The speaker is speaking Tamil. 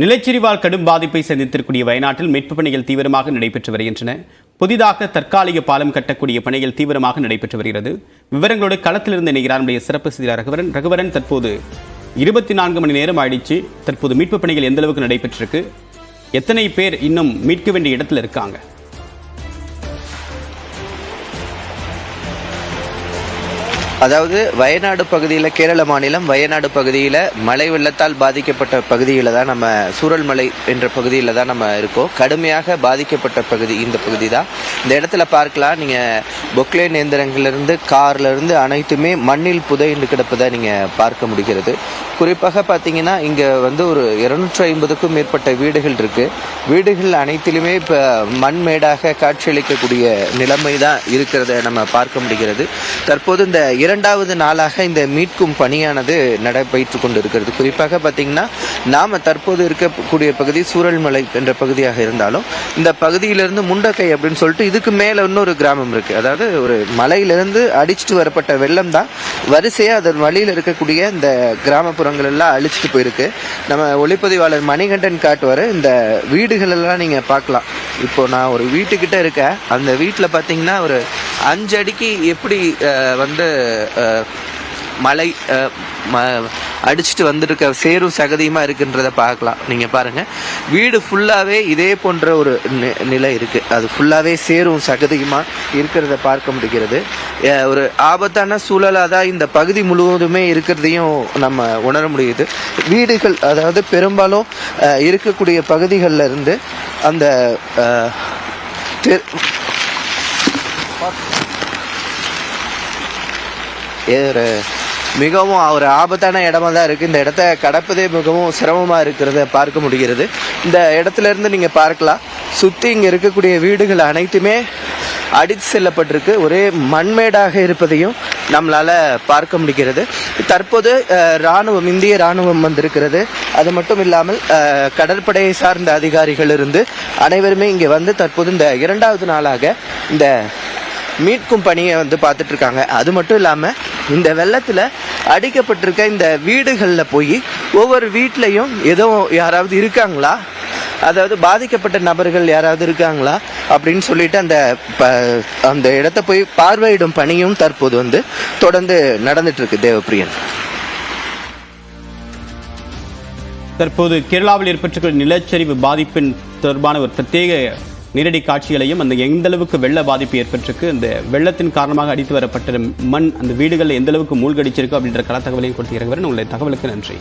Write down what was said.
நிலச்சரிவால் கடும் பாதிப்பை சந்தித்திருக்கூடிய வயநாட்டில் மீட்புப் பணிகள் தீவிரமாக நடைபெற்று வருகின்றன. புதிதாக தற்காலிக பாலம் கட்டக்கூடிய பணிகள் தீவிரமாக நடைபெற்று வருகிறது. விவரங்களோடு களத்திலிருந்து இணைகிறார் நம்முடைய சிறப்பு செய்தியாளர் ரகுவரன். ரகுவரன் தற்போது இருபத்தி நான்கு மணி நேரம் ஆயிடுச்சு. தற்போது மீட்புப் பணிகள் எந்த அளவுக்கு நடைபெற்றிருக்கு? எத்தனை பேர் இன்னும் மீட்க வேண்டிய இடத்துல இருக்காங்க? அதாவது வயநாடு பகுதியில் கேரள மாநிலம் வயநாடு பகுதியில் மழை வெள்ளத்தால் பாதிக்கப்பட்ட பகுதியில் தான் நம்ம சூரல்மலை என்ற பகுதியில் தான் நம்ம இருக்கோம். கடுமையாக பாதிக்கப்பட்ட பகுதி இந்த பகுதி தான் இந்த இடத்துல பார்க்கலாம். நீங்கள் பொக்லைன் இயந்திரங்கள்லேருந்து கார்லேருந்து அனைத்துமே மண்ணில் புதைந்து கிடப்பதை நீங்கள் பார்க்க முடிகிறது. குறிப்பாக பார்த்தீங்கன்னா இங்கே வந்து ஒரு இருநூற்றி ஐம்பதுக்கும் மேற்பட்ட வீடுகள் இருக்குது வீடுகள் அனைத்திலுமே இப்போ மண்மேடாக காட்சியளிக்கக்கூடிய நிலைமை தான் இருக்கிறத நம்ம பார்க்க முடிகிறது. தற்போது இந்த இரண்டாவது நாளாக இந்த மீட்கும் பணியானது நடைபெற்று கொண்டு இருக்கிறது குறிப்பாக பார்த்தீங்கன்னா நாம் தற்போது இருக்கக்கூடிய பகுதி சூரல்மலை என்ற பகுதியாக இருந்தாலும் இந்த பகுதியிலிருந்து முண்டக்கை அப்படின்னு சொல்லிட்டு இதுக்கு மேலே இன்னொரு கிராமம் இருக்குது அதாவது ஒரு மலையிலிருந்து அடிச்சிட்டு வரப்பட்ட வெள்ளம் தான் வரிசையாக அதன் வழியில் இருக்கக்கூடிய இந்த கிராமப்புறங்கள் எல்லாம் அழிச்சிட்டு போயிருக்கு. நம்ம ஒளிப்பதிவாளர் மணிகண்டன் காட்டுவார் இந்த வீடுகளெல்லாம் நீங்கள் பார்க்கலாம். இப்போ நான் ஒரு வீட்டுக்கிட்ட இருக்கேன். அந்த வீட்டில் பார்த்தீங்கன்னா ஒரு அஞ்சு அடிக்கு எப்படி வந்து மலை அடிச்சுட்டு ம- அடிச்சிட்டு வந்திருக்க சேரும் சகதியுமா இருக்குன்றத பார்க்கலாம். நீங்க பாருங்க. வீடு ஃபுல்லாவே இதே போன்ற ஒரு நிலை இருக்கு. அது ஃபுல்லாவே சேரும் சகதியுமா இருக்கிறத பார்க்க முடிகிறது. ஒரு ஆபத்தான சூழலாக தான் இந்த பகுதி முழுவதுமே இருக்கிறதையும் நம்ம உணர முடியுது. வீடுகள் அதாவது பெரும்பாலும் இருக்கக்கூடிய பகுதிகளில் இருந்து அந்த தெ- இது ஒரு மிகவும் ஒரு ஆபத்தான இடமா தான் இருக்குது இந்த இடத்த கடப்பதே மிகவும் சிரமமாக இருக்கிறத பார்க்க முடிகிறது. இந்த இடத்துல இருந்து நீங்கள் பார்க்கலாம். சுற்றி இங்கே இருக்கக்கூடிய வீடுகள் அனைத்துமே அடித்து செல்லப்பட்டிருக்கு. ஒரே மண்மேடாக இருப்பதையும் நம்மளால பார்க்க முடிகிறது. தற்போது இராணுவம் ராணுவம் இந்திய ராணுவம் வந்திருக்கிறது. அது மட்டும் இல்லாமல் கடற்படையை சார்ந்த அதிகாரிகள் இருந்து அனைவருமே இங்கே வந்து தற்போது இந்த இரண்டாவது நாளாக இந்த மீட்கும் பணியை வந்து பார்த்துட்டு இருக்காங்க அது மட்டும் இல்லாமல் இந்த வெள்ளத்தில் அடிக்கப்பட்டிருக்க இந்த வீடுகளில் போய் ஒவ்வொரு வீட்லேயும் ஏதோ யாராவது இருக்காங்களா? அதாவது பாதிக்கப்பட்ட நபர்கள் யாராவது இருக்காங்களா? அப்படின்னு சொல்லிட்டு அந்த ப- அந்த இடத்த போய் பார்வையிடும் பணியும் தற்போது வந்து தொடர்ந்து நடந்துட்டு இருக்கு தேவப்பிரியன். தற்போது கேரளாவில் ஏற்பட்டிருக்கிற நிலச்சரிவு பாதிப்பின் தொடர்பான ஒரு பிரத்யேக நேரடி காட்சிகளையும் அந்த எந்த அளவுக்கு வெள்ள பாதிப்பு ஏற்பட்டிருக்கு அந்த வெள்ளத்தின் காரணமாக அடித்து வரப்பட்ட மண் அந்த வீடுகளில் எந்த அளவுக்கு மூழ்கடிச்சிருக்கு அப்படின்ற கலத்தகவலையும் கொடுத்து இறங்குவேன் உங்களுடைய தகவலுக்கு நன்றி.